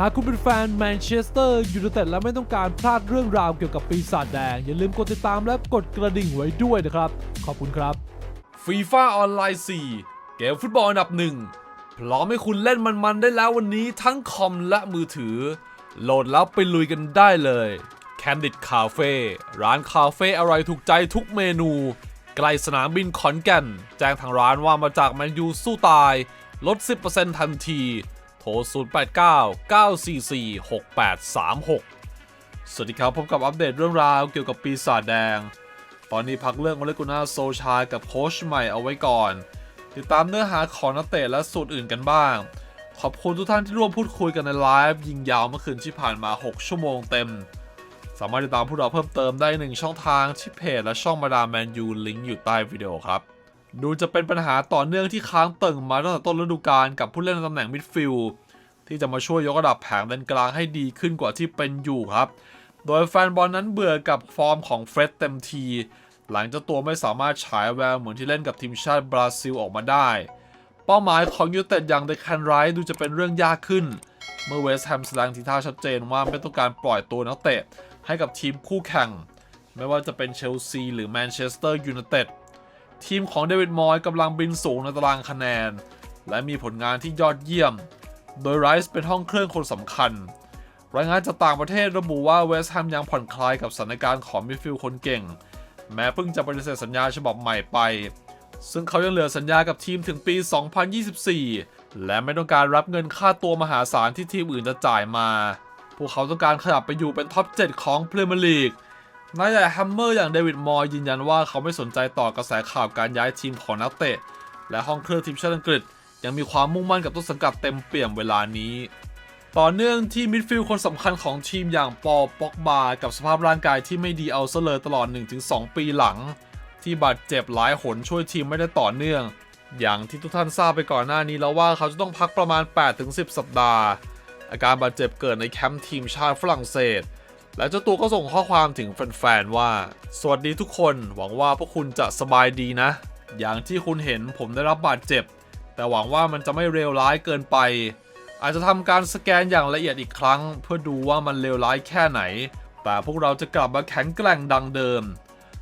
หากคุณเป็นแฟนแมนเชสเตอร์ยูไนเต็ดและไม่ต้องการพลาดเรื่องราวเกี่ยวกับปีศาจแดง อย่าลืมกดติดตามและกดกระดิ่งไว้ด้วยนะครับ ขอบคุณครับฟีฟ่าออนไลน์4เกมฟุตบอลอันดับหนึ่งพร้อมให้คุณเล่นมันๆได้แล้ววันนี้ทั้งคอมและมือถือ โหลดแล้วไปลุยกันได้เลย Candid Cafe ร้านคาเฟ่อร่อยถูกใจทุกเมนูใกล้สนามบินขอนแก่น แจ้งทางร้านว่ามาจากแมนยูสู้ตาย ลด 10%ทันที โทร 089 944 6836 สวัสดีครับ พบกับอัปเดตเรื่องราวเกี่ยวกับปีศาจแดง ตอนนี้พักเรื่องโอเลกุน่าโซชากับโค้ชใหม่เอาไว้ก่อน ติดตามเนื้อหาของนักเตะและสูตรอื่นกันบ้าง ขอบคุณทุกท่านที่ร่วมพูดคุยกันในไลฟ์ยิงยาวเมื่อคืนที่ผ่านมา 6 ชั่วโมงเต็ม สามารถติดตามพวกเราเพิ่มเติมได้หนึ่งช่องทางที่เพจและช่องมาดามแมนยูลิงก์อยู่ใต้วิดีโอครับ ดูจะเป็นปัญหาต่อเนื่องที่ค้างเติ่งมาตั้งแต่ต้นฤดูกาลกับผู้เล่นตำแหน่งมิดฟิลด์ที่จะมาช่วยยกระดับแผงเลนกลางให้ดีขึ้นกว่าที่เป็นอยู่ครับ โดยแฟนบอลนั้นเบื่อกับฟอร์มของเฟร็ดเต็มที หลังเจ้าตัวไม่สามารถฉายแววเหมือนที่เล่นกับทีมชาติบราซิลออกมาได้ เป้าหมายของยูไนเต็ดอย่างเดคานไรดูจะเป็นเรื่องยากขึ้น เมื่อเวสต์แฮมแสดงทีท่าชัดเจนว่าไม่ต้องการปล่อยตัวนักเตะให้กับทีมคู่แข่ง ไม่ว่าจะเป็นเชลซีหรือแมนเชสเตอร์ยูไนเต็ด ทีมของเดวิดมอย์กำลังบินสูงในตารางคะแนน และมีผลงานที่ยอดเยี่ยม โดยไรส์เป็นห้องเครื่องคนสำคัญ รายงานจากต่างประเทศระบุว่าเวสต์แฮมยังผ่อนคลายกับสถานการณ์ของมิดฟิลด์คนเก่ง แม้เพิ่งจะปฏิเสธสัญญาฉบับใหม่ไป ซึ่งเขายังเหลือสัญญากับทีมถึงปี 2024 และไม่ต้องการรับเงินค่าตัวมหาศาลที่ทีมอื่นจะจ่ายมา พวกเขาต้องการขยับไปอยู่เป็นท็อป 7 ของพรีเมียร์ลีก นายใหญ่แฮมเมอร์อย่างเดวิดมอยยืนยันว่าเขาไม่สนใจต่อกระแสข่าวการย้ายทีมของนักเตะ และห้องเครื่องทีมชาติอังกฤษ ยังมีความมุ่งมั่นกับต้นสังกัดเต็มเปี่ยมเวลานี้ ต่อเนื่องที่มิดฟิลด์คนสำคัญของทีมอย่างปอป็อกบากับสภาพร่างกายที่ไม่ดีเอาซะเลยตลอด 1-2 ปีหลัง ที่บาดเจ็บหลายหนช่วยทีมไม่ได้ต่อเนื่อง อย่างที่ทุกท่านทราบไปก่อนหน้านี้แล้วว่าเขาจะต้องพักประมาณ 8-10 สัปดาห์ อาการบาดเจ็บเกิดในแคมป์ทีมชาติฝรั่งเศส และเจ้าตัวก็ส่งข้อความถึงแฟนๆว่า สวัสดีทุกคนหวังว่าพวกคุณจะสบายดีนะ อย่างที่คุณเห็นผมได้รับบาดเจ็บ แต่หวังว่ามันจะไม่เลวร้ายเกินไป อาจจะทำการสแกนอย่างละเอียดอีกครั้ง เพื่อดูว่ามันเลวร้ายแค่ไหน แต่พวกเราจะกลับมาแข็งแกร่งดังเดิม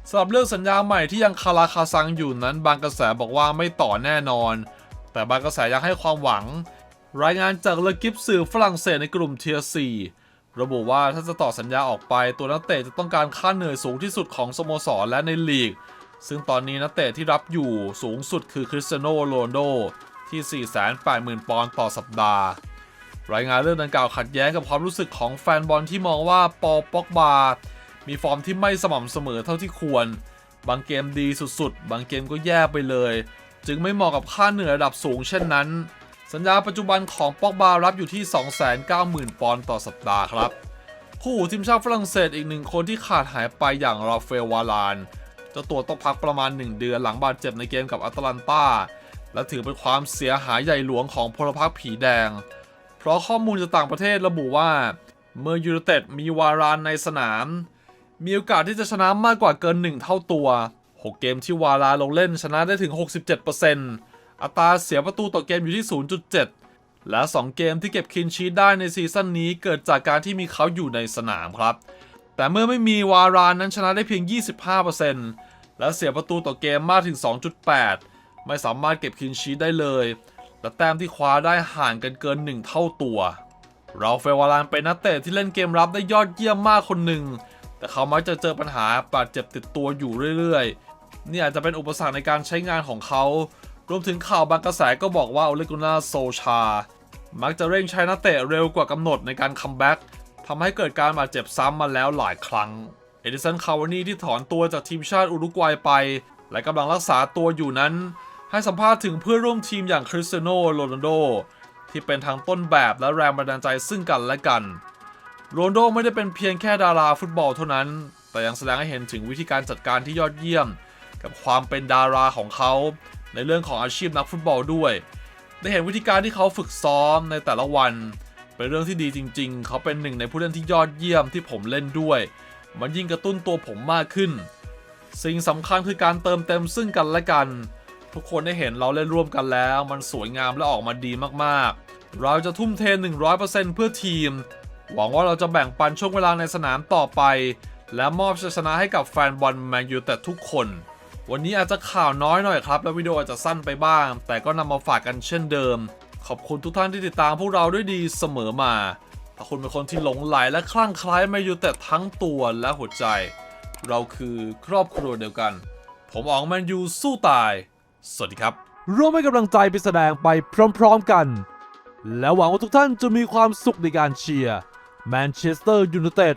สำหรับเรื่องสัญญาใหม่ที่ยังคาราคาซังอยู่นั้น บางกระแสบอกว่าไม่ต่อแน่นอน แต่บางกระแสยังให้ความหวัง รายงานจากเลกิฟสื่อฝรั่งเศสในกลุ่มเทียร์4 ระบุว่าถ้าจะต่อสัญญาออกไปตัวนักเตะจะต้องการค่าเหนื่อยสูงที่สุดของสโมสรและในลีก ซึ่งตอนนี้นักเตะที่รับอยู่สูงสุดคือคริสเตียโนโรนโดที่ 480,000 ปอนด์ต่อสัปดาห์ รายงานเรื่องดังกล่าวขัดแย้งกับความรู้สึกของแฟนบอลที่มองว่าปอป็อกบา มีฟอร์มที่ไม่สม่ำเสมอเท่าที่ควร บางเกมดีสุดๆ บางเกมก็แย่ไปเลย จึงไม่เหมาะกับค่าเหนื่อยระดับสูงเช่นนั้น สัญญาปัจจุบันของปอกบารับอยู่ที่ 290,000 ปอนด์ต่อสัปดาห์ครับ คู่ทีมชาติฝรั่งเศสอีกหนึ่งคนที่ขาดหายไปอย่างราฟาเอลวาลานเจ้าตัวต้องพักประมาณ 1 เดือนหลังบาดเจ็บในเกมกับอัตแลนตาและถือเป็นความเสียหายใหญ่หลวงของพลพรรคผีแดง เพราะข้อมูลจากต่างประเทศระบุว่า เมื่อยูไนเต็ดมีวารานในสนาม มีโอกาสที่จะชนะมากกว่าเกิน 1 เท่าตัว 6 เกมที่วาราลงเล่นชนะได้ถึง 67% อัตราเสียประตูต่อเกมอยู่ที่ 0.7 และ 2 เกมที่เก็บคินชีตได้ในซีซั่นนี้เกิดจากการที่มีเขาอยู่ในสนามครับ แต่เมื่อไม่มีวารานนั้นชนะได้เพียง 25%และเสียประตูต่อเกมมากถึง 2.8 ไม่สามารถเก็บคินชีตได้เลย และแต้มที่คว้าได้ห่างกันเกิน 1 เท่าตัว เราเฟวารานเป็นนักเตะที่เล่นเกมรับได้ยอดเยี่ยมมากคนหนึ่ง แต่เขามักจะเจอปัญหาบาดเจ็บติดตัวอยู่เรื่อยๆ นี่อาจจะเป็นอุปสรรคในการใช้งานของเขา รวมถึงข่าวบางกระแสก็บอกว่าโอเลกุน่าโซชา มักจะเร่งใช้นักเตะเร็วกว่ากำหนดในการคัมแบ็กทำให้เกิดการบาดเจ็บซ้ำมาแล้วหลายครั้ง เอดิสัน คาวานีที่ถอนตัวจากทีมชาติอุรุกวัยไป และกำลังรักษาตัวอยู่นั้น ให้สัมภาษณ์ถึงเพื่อนร่วมทีมอย่างคริสเตียโนโรนัลโดที่เป็นทั้งต้นแบบและแรงบันดาลใจซึ่งกันและกันโรนโดไม่ได้เป็นเพียงแค่ดาราฟุตบอลเท่านั้น แต่ยังแสดงให้เห็นถึงวิธีการจัดการที่ยอดเยี่ยม กับความเป็นดาราของเขา ในเรื่องของอาชีพนักฟุตบอลด้วย ได้เห็นวิธีการที่เขาฝึกซ้อมในแต่ละวัน เป็นเรื่องที่ดีจริง ๆ เขาเป็นหนึ่งในผู้เล่นที่ยอดเยี่ยมที่ผมเล่นด้วย มันยิ่งกระตุ้นตัวผมมากขึ้น สิ่งสำคัญคือการเติมเต็มซึ่งกันและกัน ทุกคนได้เห็นเราเล่นร่วมกันแล้ว มันสวยงามและออกมาดีมากๆ เราจะทุ่มเท 100%เพื่อทีม หวังว่าเราจะแบ่งปันช่วงเวลาในสนามต่อไป และมอบชัยชนะให้กับแฟนบอลแมนยูแต่ทุกคน วันนี้อาจจะข่าวน้อยหน่อยครับ และวิดีโออาจจะสั้นไปบ้าง แต่ก็นำมาฝากกันเช่นเดิม ขอบคุณทุกท่านที่ติดตามพวกเราด้วยดีเสมอมาถ้าคุณเป็นคนที่หลงไหลและคลั่งไคล้แมนยูแต่ทั้งตัวและหัวใจ เราคือครอบครัวเดียวกัน ผมอ๋องแมนยูสู้ตาย สวัสดีครับ ร่วมให้กำลังใจไปแสดงไปพร้อมๆกัน และหวังว่าทุกท่านจะมีความสุขในการเชียร์แมนเชสเตอร์ยูไนเต็ด